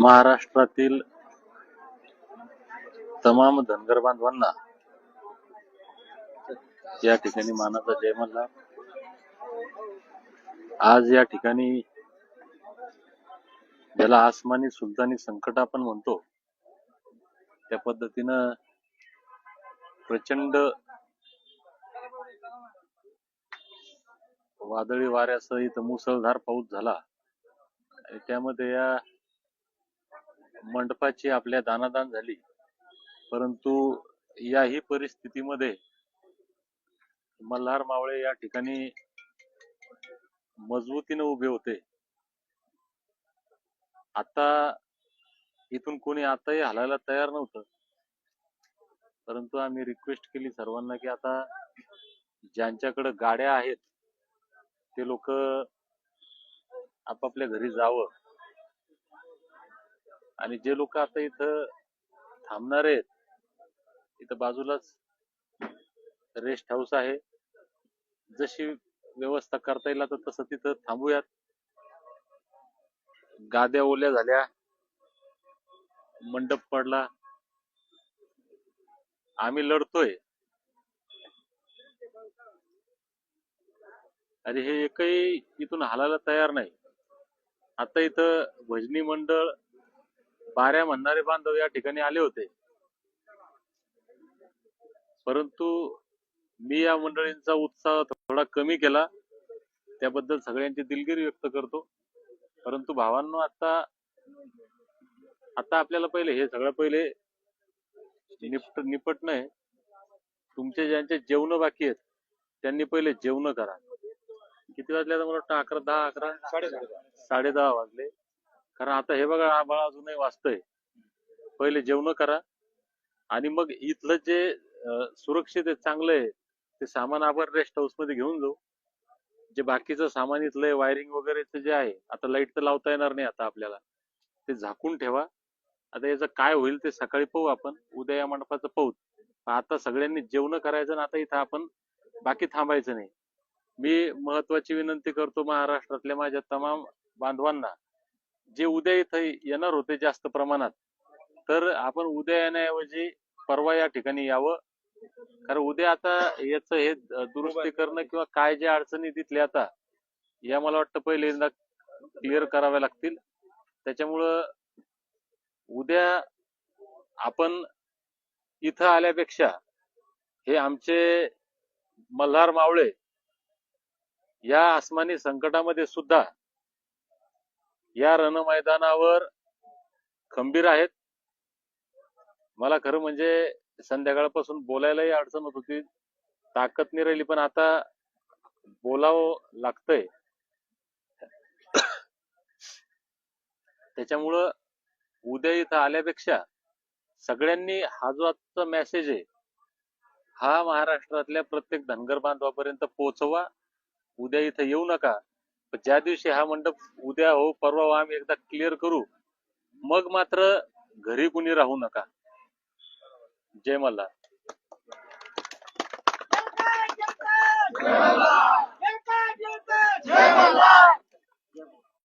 महाराष्ट्रातील तमाम धनगर बांधवांना या ठिकाणी मानाचा जय मल्हार आज या ठिकाणी ज्याला आसमानी सुलतानी संकट आपण म्हणतो त्या पद्धतीनं प्रचंड वादळी वाऱ्यासह इथं मुसळधार पाऊस झाला. त्यामध्ये या मंडपाची आपल्या दानादान झाली. परंतु याही परिस्थितीमध्ये मल्हार मावळे या ठिकाणी मजबूतीने उभे होते. आता इथून कोणी आताही हलायला तयार नव्हतं. परंतु आम्ही रिक्वेस्ट केली सर्वांना की आता ज्यांच्याकडे गाड्या आहेत ते लोक आपापल्या घरी जावं. आणि जे लोक आता इथं थांबणार आहेत इथं बाजूलाच रेस्ट हाऊस आहे. जशी व्यवस्था करता येईल आता तसं तिथं थांबूयात. गाद्या ओल्या झाल्या मंडप पडला. आम्ही लढतोय. अरे हे एकही इथून हालायला तयार नाही. आता इथं भजनी मंडळ बाऱ्या म्हणणारे बांधव या ठिकाणी आले होते. परंतु मी या मंडळींचा उत्साह थोडा कमी केला. त्याबद्दल सगळ्यांची दिलगिरी व्यक्त करतो. परंतु भावांनो आता आता आपल्याला पहिले हे सगळं पहिले निपट निपटणं आहे. तुमचे ज्यांचे जेवण बाकी आहेत त्यांनी पहिले जेवण करा. किती वाजले आता मला वाटतं? अकरा दहा अकरा? साडे दहा वाजले. कारण आता हे बघा आभाळ अजूनही वाचतंय. पहिले जेवण करा. आणि मग इथलं जे सुरक्षित चांगलं आहे ते सामान आपण रेस्ट हाऊसमध्ये घेऊन जाऊ. जे बाकीचं सामान इथलं वायरिंग वगैरेचं जे आहे आता लाइट तर लावता येणार नाही आता आपल्याला. ते झाकून ठेवा. आता याचं काय होईल ते सकाळी पाहू आपण. उद्या या मंडपाचं पाहू. आता सगळ्यांनी जेवण करायचं आणि आता इथं आपण बाकी थांबायचं नाही. मी महत्वाची विनंती करतो महाराष्ट्रातल्या माझ्या तमाम बांधवांना जे उद्या इथं येणार होते जास्त प्रमाणात तर आपण उद्या येण्याऐवजी परवा या ठिकाणी यावं. कारण उद्या आता याच हे दुरुस्ती करणं किंवा काय ज्या अडचणी तिथल्या आता या मला वाटतं पहिल्यांदा क्लिअर कराव्या लागतील. त्याच्यामुळं उद्या आपण इथं आल्यापेक्षा हे आमचे मल्हार मावळे या आसमानी संकटामध्ये सुद्धा या रणमैदानावर खंबीर आहेत. मला खरं म्हणजे संध्याकाळपासून बोलायलाही अडचण होत होती. ताकद नाही राहिली पण आता बोलावं लागतंय. त्याच्यामुळं उद्या इथं आल्यापेक्षा सगळ्यांनी हा जो आजचा मेसेज आहे हा महाराष्ट्रातल्या प्रत्येक धनगर बांधवापर्यंत पोहोचवा. उद्या इथं येऊ नका. ज्या दिवशी हा मंडप उद्या हो परवा हो, आम्ही एकदा क्लिअर करू मग मात्र घरी कुणी राहू नका. जय मला जय मल्हार.